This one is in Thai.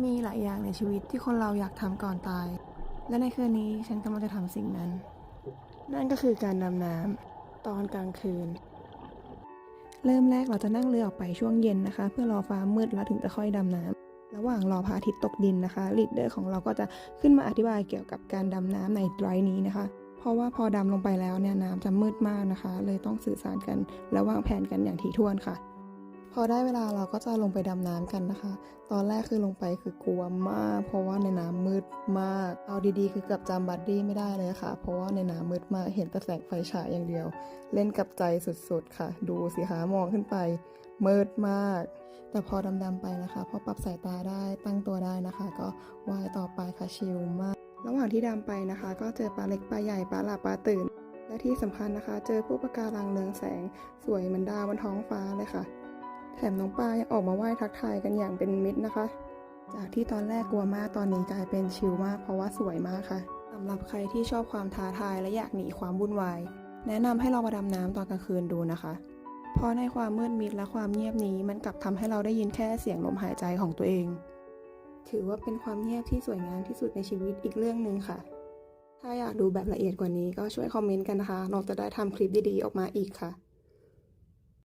มีหลายอย่างในชีวิตที่คนเราอยากทำก่อนตาย และในคืนนี้ฉันกำลังจะทำสิ่งนั้น นั่นก็คือการดำน้ำตอนกลางคืน เริ่มแรกเราจะนั่งเรือออกไปช่วงเย็นนะคะ เพื่อรอฟ้ามืดแล้วถึงจะค่อยดำน้ำระหว่างรอพระอาทิตย์ตกดินนะคะลีดเดอร์ของเราก็จะขึ้นมาอธิบายเกี่ยวกับการดำน้ำในไดรฟ์นี้นะคะ เพราะว่าพอดำลงไปแล้วเนี่ยน้ำจะมืดมากนะคะ เลยต้องสื่อสารกันและวางแผนกันอย่างถี่ถ้วนค่ะ พอได้เวลาเราก็จะลงไปดำน้ำกันนะคะ ตอนแรกคือลงไปคือกลัวมาก เพราะว่าในน้ำมืดมาก เอาดีๆ คือเกือบจำบัดดี้ไม่ได้เลยค่ะ เพราะว่าในน้ำมืดมากเห็นแต่แสงไฟฉายอย่างเดียว เล่นกับใจสุดๆค่ะ ดูสิคะมองขึ้นไปมืดมาก แต่พอดำๆไปนะคะ พอปรับสายตาได้ตั้งตัวได้นะคะ ก็ว่ายต่อไปค่ะชิลมาก ระหว่างที่ดำไปนะคะ ก็เจอปลาเล็กปลาใหญ่ปลาหลับปลาตื่น และที่สำคัญนะคะ เจอพวกประการังเรืองแสง สวยเหมือนดาวบนท้องฟ้าเลยค่ะ แถมน้องปลายังออกมาไหว้ทักทายกันอย่างเป็นมิตรนะคะ จากที่ตอนแรกกลัวมากตอนนี้กลายเป็นชิลมากเพราะว่าสวยมากค่ะสำหรับใครที่ชอบความท้าทายและอยากหนีความวุ่นวาย แนะนำให้ลองมาดำน้ำตอนกลางคืนดูนะคะเพราะในความมืดมิดและความเงียบนี้มันกลับทำให้เราได้ยินแค่เสียงลมหายใจของตัวเอง ถือว่าเป็นความเงียบที่สวยงามที่สุดในชีวิตอีกเรื่องหนึ่งค่ะ ถ้าอยากดูแบบละเอียดกว่านี้ก็ช่วยคอมเมนต์กันนะคะ เราจะได้ทำคลิปดีๆออกมาอีกค่ะ